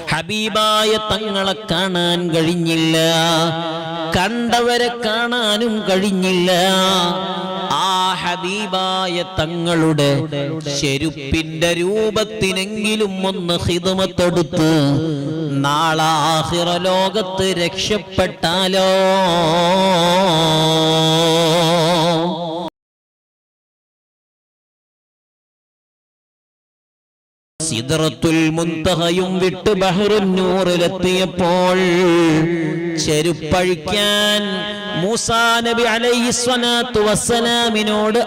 ഹബീബായ തങ്ങളെ കാണാൻ കഴിഞ്ഞില്ല. കണ്ടവരെ കാണാനും കഴിഞ്ഞില്ല. ആ ഹബീബായ തങ്ങളുടെ ചെരുപ്പിന്റെ രൂപത്തിനെങ്കിലും ഒന്ന് ഹിതമത്തെടുത്ത് നാളാഹിറ ലോകത്ത് രക്ഷപ്പെട്ടാലോ? സിദറത്തുൽ മുന്തഹയും വിട്ട് ബഹ്റുന്നൂറിലെത്തിയപ്പോൾ ചെരുപ്പഴിക്കാൻ മൂസാ നബി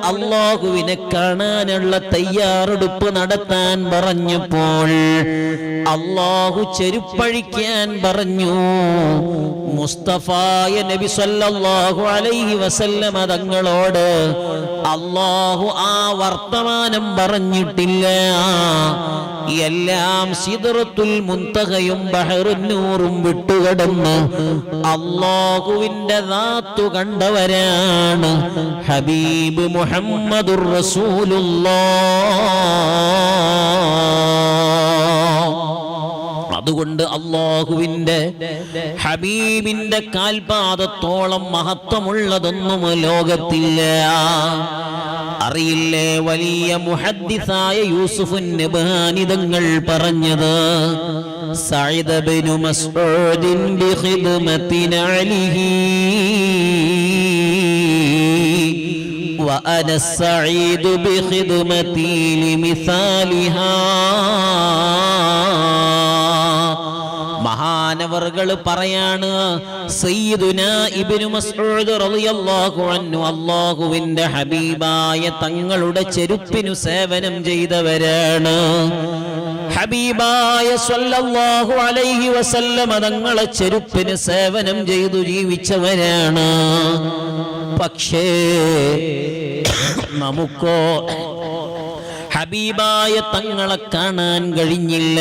അള്ളാഹുവിനെ കാണാനുള്ള തയ്യാറെടുപ്പ് നടത്താൻ പറഞ്ഞപ്പോൾ അള്ളാഹു ചെരുപ്പഴിക്കാൻ പറഞ്ഞു. മുസ്തഫായ നബി സല്ലല്ലാഹു അലൈഹി വസല്ലമ തങ്ങളോട് അള്ളാഹു ആ വർത്തമാനം പറഞ്ഞിട്ടില്ല. എല്ലാം സിദറത്തുൽ മുന്തകയും ബഹറുന്നൂറും വിട്ടുകടന്ന് അള്ളാഹുവിന്റെ നാത്തു കണ്ടവരാണ് ഹബീബ് മുഹമ്മദുർ റസൂലുള്ളാഹ്. അതുകൊണ്ട് അള്ളാഹുവിന്റെ ഹബീബിന്റെ കാൽപാദത്തോളം മഹത്വമുള്ളതൊന്നും ലോകത്തില്ല. അറിയില്ലേ വലിയ മുഹദ്ദിസായ യൂസുഫ് നബാനിതങ്ങൾ പറഞ്ഞത് സഅദ് ബിനു മസ്ഊദിൻ ബിഖിദ്മത്തിന അലിഹി وأنا السعيد بخدمتي لمثالها മഹാനവറുകൾ പറയാണ്. അള്ളാഹുവിന്റെ ഹബീബായ തങ്ങളുടെ ചെരുപ്പിനു സേവനം ചെയ്തവരാണ്. ഹബീബായ സ്വല്ലല്ലാഹു അലൈഹി വസല്ലമ തങ്ങളെ ചെരുപ്പിന് സേവനം ചെയ്തു ജീവിച്ചവരാണ്. പക്ഷേ നമുക്കോ ഹബീബായ തങ്ങളെ കാണാൻ കഴിഞ്ഞില്ല.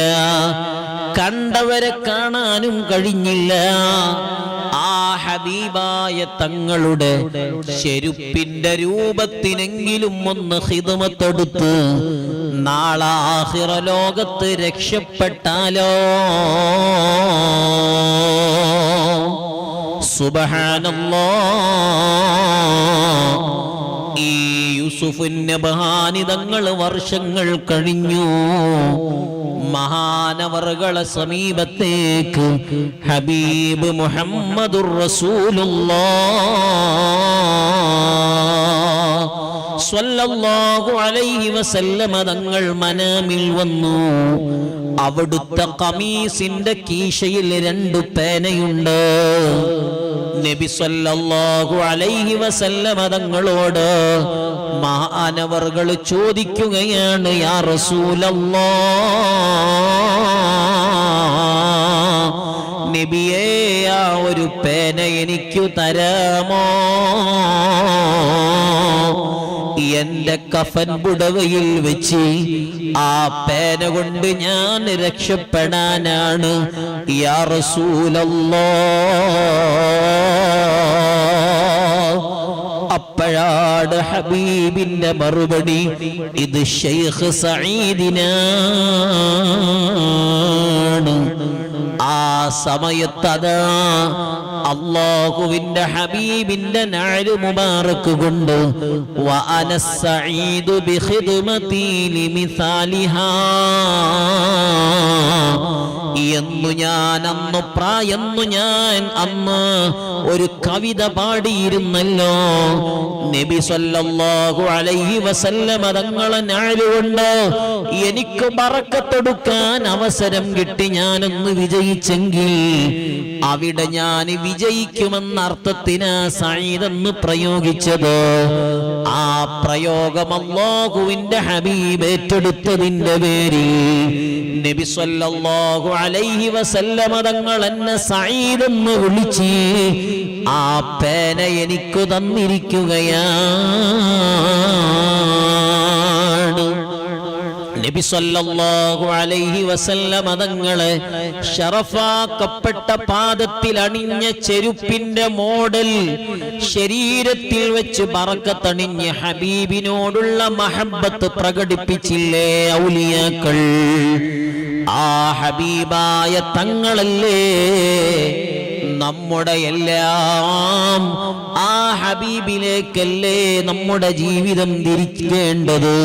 കണ്ടവരെ കാണാനും കഴിഞ്ഞില്ല. ആ ഹബീബായ തങ്ങളുടെ ചെരുപ്പിന്റെ രൂപത്തിനെങ്കിലും ഒന്ന് ഹിതമത്തെടുത്ത് നാളാഹിറ ലോകത്ത് രക്ഷപ്പെട്ടാലോ? സുബഹാനല്ലോ. ബഹാനിതങ്ങൾ വർഷങ്ങൾ കഴിഞ്ഞു. മഹാനവറുകളെ സമീപത്തേക്ക് ഹബീബ് മുഹമ്മദുർ റസൂലുള്ളാഹ് സ്വല്ലല്ലാഹു അലൈഹി വസല്ലമ തങ്ങൾ മനാമിൽ വന്നു. അവിടുത്തെ കമീസിന്റെ കീശയിൽ രണ്ട് പേനയുണ്ട്. നബി സല്ലല്ലാഹു അലൈഹി വസല്ലമ തങ്ങളോട് മഹാനവർകൾ ചോദിക്കുകയാണ് യാ റസൂലല്ലാ നബിയേ ആ ഒരു പേന എനിക്കു തരാമോ? എന്റെ കഫൻ പുടവയിൽ വെച്ച് ആ പേന കൊണ്ട് ഞാൻ രക്ഷപ്പെടാനാണ്. യാ അപ്പോഴാണ് ഹബീബിന്റെ മറുപടി ഇത് ഷെയ്ഖ് സഈദിനാണ് ആ സമയത്ത് അതാ അള്ളാഹുവിന്റെ ഹബീബിന്റെ നാല് മുബാറക്ക് കൊണ്ട് എന്നു ഞാൻ അന്ന് പ്രായെന്നു ഞാൻ അന്ന് ഒരു കവിത പാടിയിരുന്നല്ലോ. നബി സല്ലല്ലാഹു അലൈഹി വസല്ലമ തങ്ങളെ ഞാലുകൊണ്ട് എനിക്ക് ബറക്കത്തെടുക്കാൻ അവസരം കിട്ടി ഞാനൊന്ന് വിജയിച്ചെങ്കിൽ അവിടെ ഞാൻ വിജയിക്കുമെന്ന അർത്ഥത്തിന് സൈദെന്ന് പ്രയോഗിച്ചത്. ആ പ്രയോഗം അല്ലാഹുവിന്റെ ഹബീബ് ഏറ്റെടുത്തതിന്റെ പേരിൽ നബി സല്ലല്ലാഹു അലൈഹി വസല്ലമ തങ്ങൾ എന്നെ സഈദെന്ന് വിളിച്ച് ആ പേന എനിക്ക് തന്നിരിക്കുകയാണ് നബി സല്ലല്ലാഹു അലൈഹി വസല്ലമ തങ്ങളെ ഷറഫാക്കപ്പെട്ട പാദത്തിൽ അണിഞ്ഞ ചെരുപ്പിന്റെ മോഡൽ ശരീരത്തിൽ വെച്ച് ബറക്കത്തണിഞ്ഞ് ഹബീബിനോടുള്ള മഹബത്ത് പ്രകടിപ്പിച്ചില്ലേ ഔലിയാക്കൾ? ആ ഹബീബായ തങ്ങളല്ലേ നമ്മുടെ എല്ലാം. ആ ഹബീബിലേക്കല്ലേ നമ്മുടെ ജീവിതം തിരിക്കേണ്ടത്?